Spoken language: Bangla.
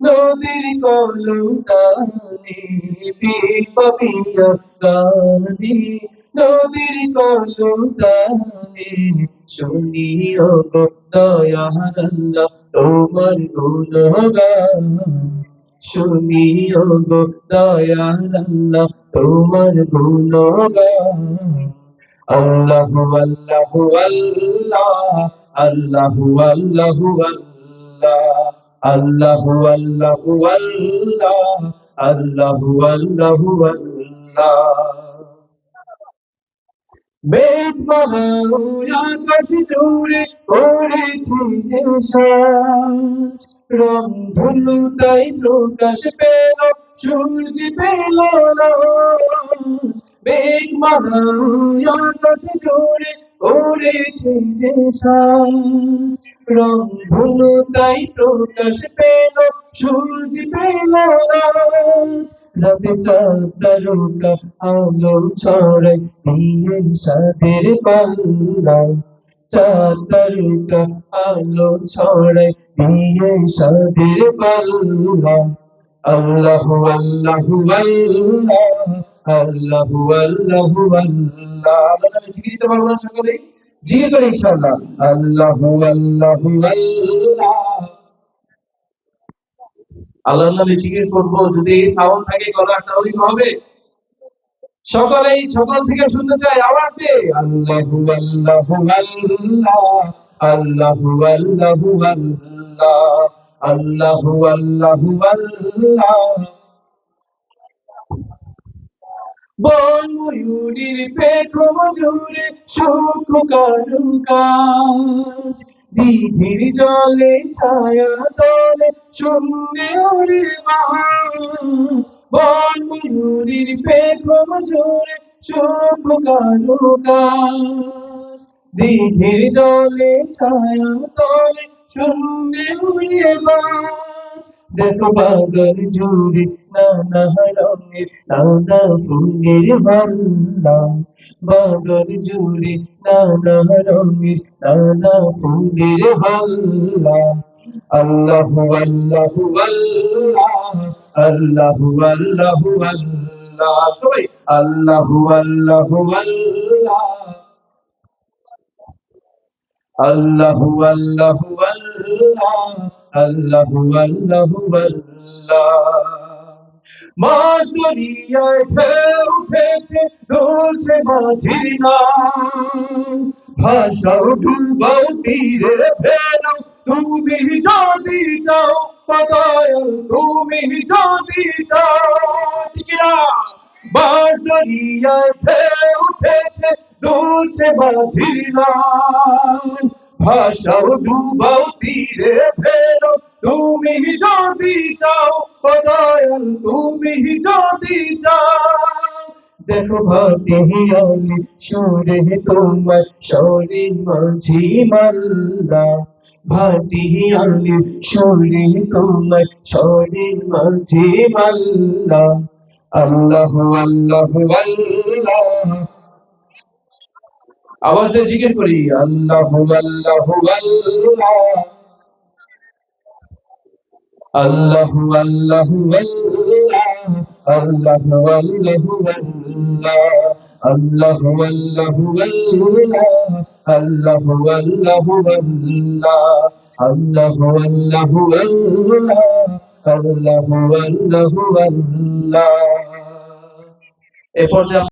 নদীর কলতানে পিপিয়ার গানে নদীর কলতানে শুনিও আল্লাহ তোমার গুণগান। শুনিও গো দয়াল আল্লাহ তোমার গুণগান। আল্লাহ আল্লাহ আল্লাহ আল্লাহ আল্লাহ আল্লাহ আল্লাহ আল্লাহ আল্লাহ আল্লাহু আল্লাহু। মেঘ মামার আকাশ জুড়ে করেছি রং ধনু তাই প্রকাশ পেল, সূর্য পেল মেঘ মামার আকাশ জুড়ে করেছি রং ধনু তাই প্রকাশ পেল, সূর্য পেল না রাতে চাঁদ তারকা আলো ছড়াই দিয়ে সাদের পাল্লা চাঁদ তারকা আলো ছড়াই দিয়ে সাদের পাল্লা আল্লাহু আল্লাহু আল্লাহ, আল্লাহু আল্লাহু আল্লাহ। আল্লাহ জিকির দিতে করে ইনশাআল্লাহ। আল্লাহু আল্লাহু আল্লাহ। আল্লাহ নামে জিকির করব, যদি সাউন্ড থাকে, গলা তাহলে হবে। সকল থেকে শুনতে চাই, আওয়াজ আল্লাহু আল্লাহু আল্লাহ, আল্লাহু আল্লাহু আল্লাহ, আল্লাহু আল্লাহু আল্লাহ। সুখ দিঘির জলে ছায়া তলে ওরে মাছ বন ময়ূরীর মজুরে সুখ কারুকাজ দিঘির জলে, ছায়া তলে উড়ে মাছ দেখো বাগান জুড়ে নানা রঙের, নানা ফুলের ভাল্লা বাগান জুড়ে নানা রঙের, নানা ফুলের ভাল্লা আল্লাহু আল্লাহু আল্লাহ আল্লাহু আল্লাহু সবাই আল্লাহু আল্লাহু আল্লাহ আল্লাহু আল্লাহু আল্লাহ আল্লাহু আল্লাহু আল্লাহ মাছ দরিয়ায় ঢেউ উঠেছে দুলছে মাঝির নাম ভাষাও ডুবাও তীরে ফেরাও তুমি যদি চাও পাতায়াল তুমি যদি চাও। ঠিক না মাছ দরিয়ায় ঢেউ উঠেছে দুলছে মাঝির নাম ভাষাও ডুবাও তীরে ফেরো। তুমি যদি চাও দয়াল তুমি যদি চাও। দেখো ভাতি হিয়ালি সুরে তোমার সরে মাঝি মাল্লা। ভাতি হিয়ালি সুরে তোমার সরে মাঝি মাল্লা। আল্লাহু আল্লাহু, আল্লাহ। আওয়াজ দিয়ে জিকির করি, আল্লাহু আল্লাহু, আল্লাহ। আল্লাহু আল্লাহু, আল্লাহ। আল্লাহু আল্লাহু, আল্লাহ। আল্লাহু আল্লাহু আল্লাহ আল্লাহু আল্লাহু আল্লাহ আল্লাহু আল্লাহু আল্লাহ আল্লাহু আল্লাহু আল্লাহ। এ পর্যায়ে